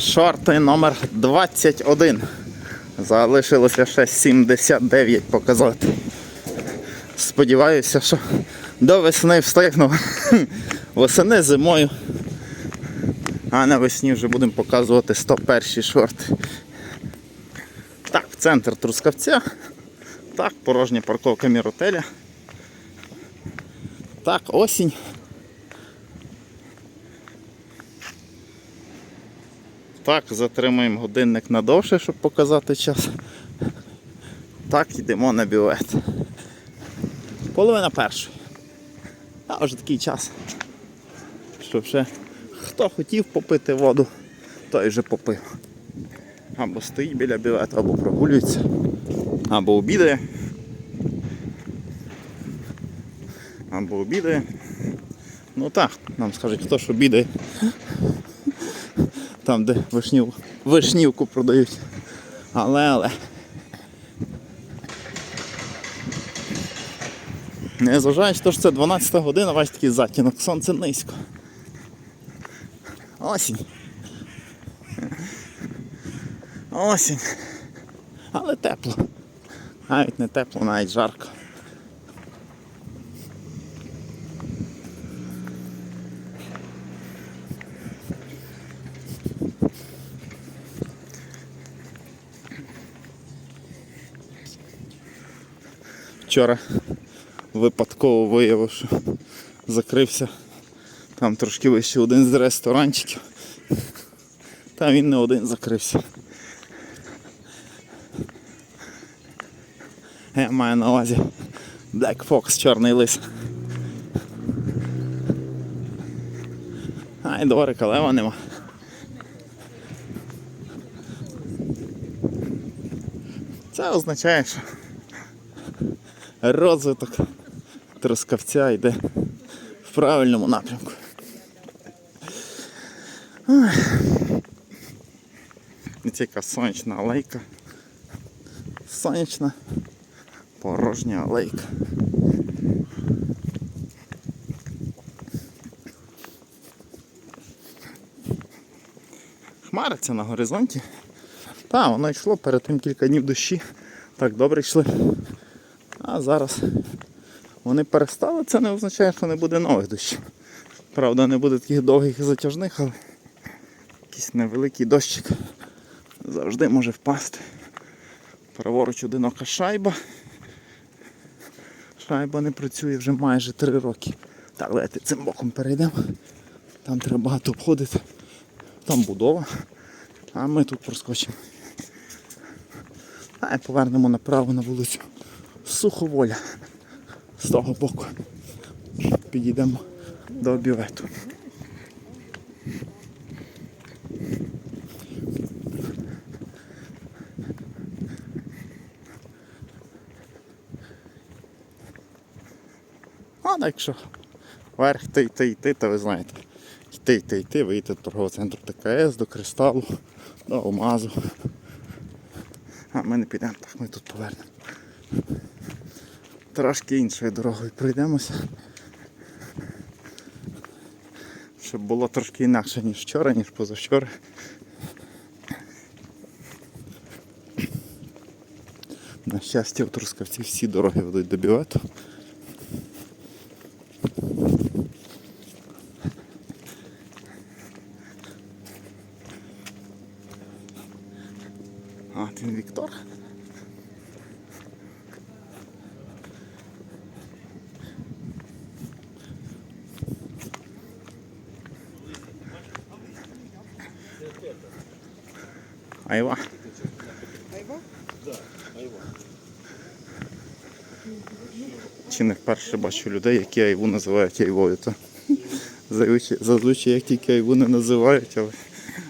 Шорти номер 21. Залишилося ще 79 показати. Сподіваюся, що до весни встигну. Восени зимою. А навесні вже будемо показувати 101 шорти. Так, центр Трускавця. Так, порожня парковка Міротеля. Так, осінь. Так, затримуємо годинник надовше, щоб показати час. Так, йдемо на бювет. Половина першої. А вже такий час. Щоб ще хто хотів попити воду, той вже попив. Або стоїть біля бювету, або прогулюється, або обідає. Або обідає. Ну так, нам скажуть, хто ж обідає. Там, де вишнів, вишнівку продають. Але, але. Незважаючи, що це 12 година, бачите такий затінок, сонце низько. Осінь. Осінь. Але тепло. Навіть не тепло, навіть жарко. Вчора випадково виявив, що закрився там трошки вище один з ресторанчиків. Та він не один закрився. Я маю на увазі Black Fox, чорний лис. Ай, дворика лева нема. Це означає, що розвиток трускавця йде в правильному напрямку. Ой. Яка сонячна алейка. Сонячна порожня алейка. Хмариться на горизонті. Та, воно йшло перед тим кілька днів дощі. Так добре йшли. А зараз вони перестали, це не означає, що не буде нових дощів. Правда, не буде таких довгих і затяжних, але якийсь невеликий дощик завжди може впасти. Праворуч одинока шайба. Шайба не працює вже майже 3 роки. Так, давайте цим боком перейдемо. Там треба багато обходити. Там будова. А ми тут проскочимо. А повернемо направо на вулицю Суховоля. З того боку. Підійдемо до бювету. А так що вверх йти, йти, йти, то ви знаєте. Йти, йти, йти, вийти до торгового центру ТКС, до кристалу, до алмазу. А ми не підемо, так ми тут повернемо. Трошки іншою дорогою пройдемося. Щоб було трошки інакше, ніж вчора, ніж позавчора. На щастя, в Трускавці всі дороги ведуть до бювету. А, він Віктор. Айва. Чи не вперше бачу людей, які айву називають айвою. То зазвичай як тільки айву не називають, але,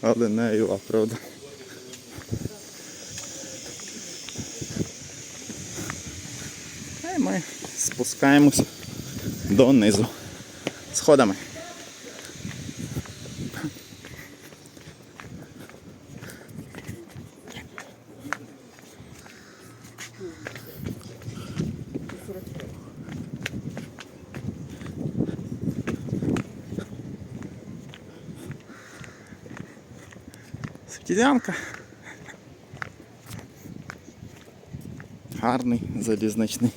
але не айва, правда. І ми спускаємось донизу сходами. Світілянка. Гарний залізничний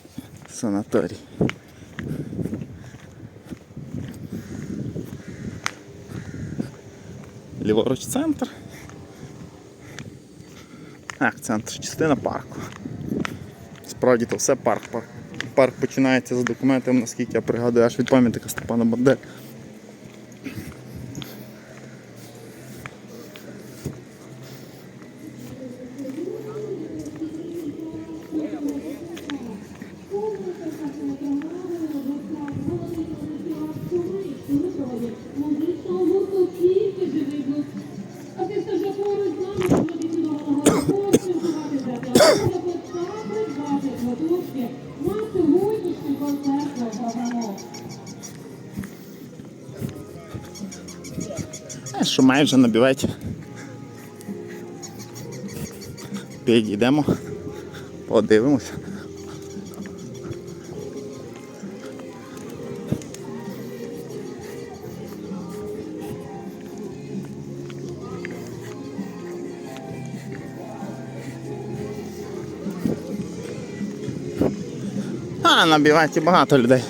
санаторій. Ліворуч центр. Як центр, частина парку. Справді то все парк. Парк, парк починається за документами, наскільки я пригадую, аж від пам'ятника Степана Бандери. Придбати на сьогоднішній концерт програму. А що майже на. Підійдемо, подивимося. А, на багато людей.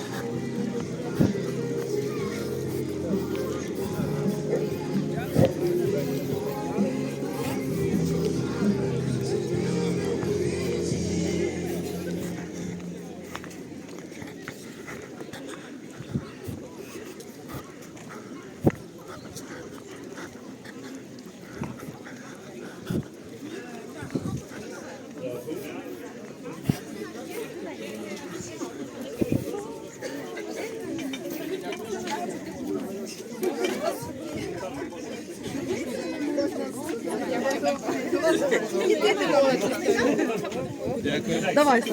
Давай,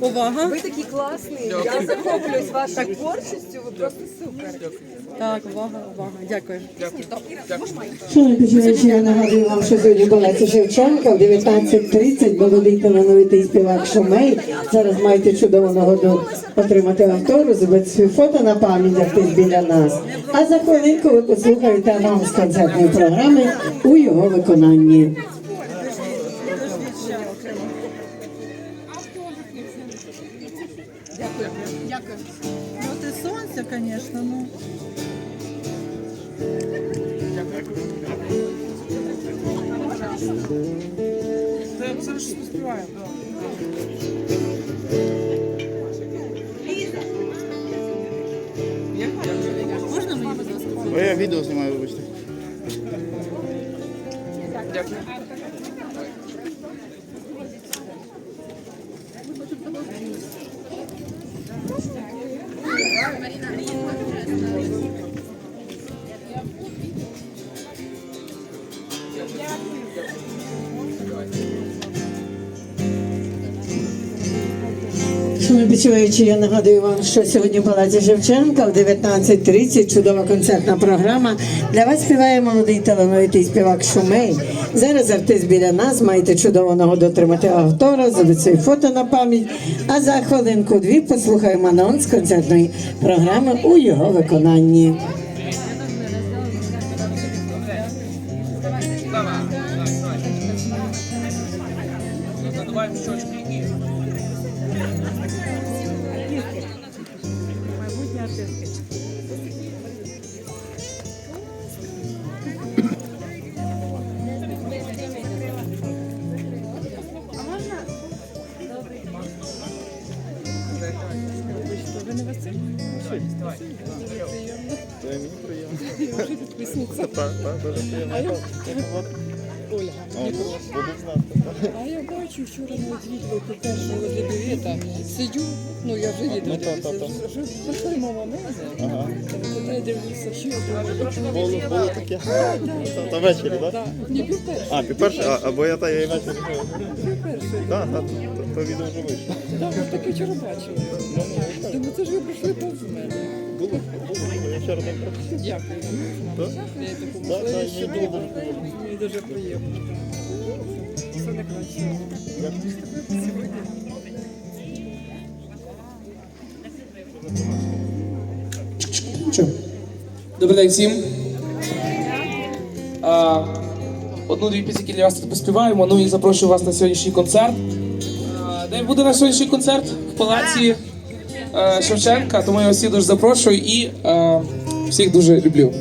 Увага. Ви такі класні. Я захоплююсь вашою творчістю. Ви просто супер. Так, увага, увага. Дякую. Шановні починаючи, я нагадую вам, що сьогодні Балеці Шевченка в 19.30 молодий талановитий співак Шумей. Зараз маєте чудову нагоду отримати автору, зробити свої фото на пам'ять артист біля нас. А за хвилинку ви послухаєте анонс концертної програми у його виконанні. Сонця, звісно, ну. Можна мені, будь ласка? Я відео знімаю, вибачте. Шановні почуваючи, я нагадую вам, що сьогодні в Палаці Шевченка в 19.30 чудова концертна програма. Для вас співає молодий талановитий співак Шумей. Зараз артист біля нас, маєте чудову нагоду отримати автора, зробити фото на пам'ять. А за хвилинку-дві послухаємо анонс концертної програми у його виконанні. Це мені приємно. Так, так, дуже приємно. Ольга, знати. а я бачу вчора на відео по першого ледовіта. Сидю, ну я вже їду Ну. Вже прийшли мама мене. Я дивлюся, що я думаю. Було, було таке. Та- ввечері, так? Так, ні, пів першого. А, перше, а, або я та я і ввечері. Пів першого. Так, так, то, відео вже вийшло. Так, таке вчора бачила. Думаю, це ж ви прийшли чорненько. Дякую. Так? Я таку Так, мені дуже приємно. Все найкраще. Сьогодні. Добрий день всім. Одну-дві пісні для вас тут поспіваємо. Ну і запрошую вас на сьогоднішній концерт. Де буде наш сьогоднішній концерт? В палаці Шевченка, тому я всіх дуже запрошую і е, всіх дуже люблю.